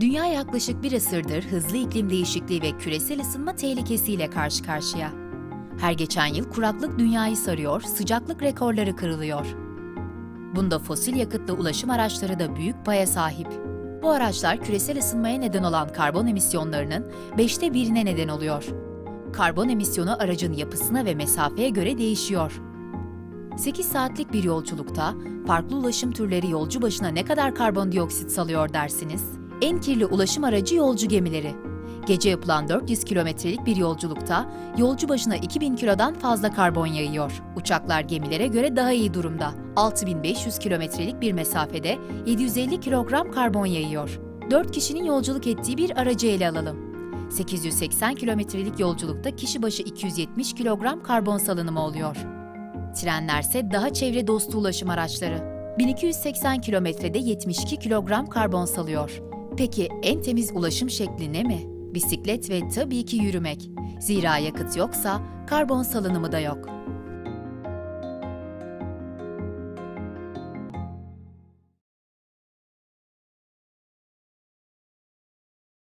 Dünya yaklaşık bir asırdır hızlı iklim değişikliği ve küresel ısınma tehlikesiyle karşı karşıya. Her geçen yıl kuraklık dünyayı sarıyor, sıcaklık rekorları kırılıyor. Bunda fosil yakıtlı ulaşım araçları da büyük paya sahip. Bu araçlar küresel ısınmaya neden olan karbon emisyonlarının beşte birine neden oluyor. Karbon emisyonu aracın yapısına ve mesafeye göre değişiyor. 8 saatlik bir yolculukta farklı ulaşım türleri yolcu başına ne kadar karbondioksit salıyor dersiniz? En kirli ulaşım aracı yolcu gemileri. Gece yapılan 400 kilometrelik bir yolculukta yolcu başına 2000 kilodan fazla karbon yayıyor. Uçaklar gemilere göre daha iyi durumda. 6500 kilometrelik bir mesafede 750 kilogram karbon yayıyor. 4 kişinin yolculuk ettiği bir aracı ele alalım. 880 kilometrelik yolculukta kişi başı 270 kilogram karbon salınımı oluyor. Trenlerse daha çevre dostu ulaşım araçları. 1280 kilometrede 72 kilogram karbon salıyor. Peki en temiz ulaşım şekli ne mi? Bisiklet ve tabii ki yürümek. Zira yakıt yoksa karbon salınımı da yok.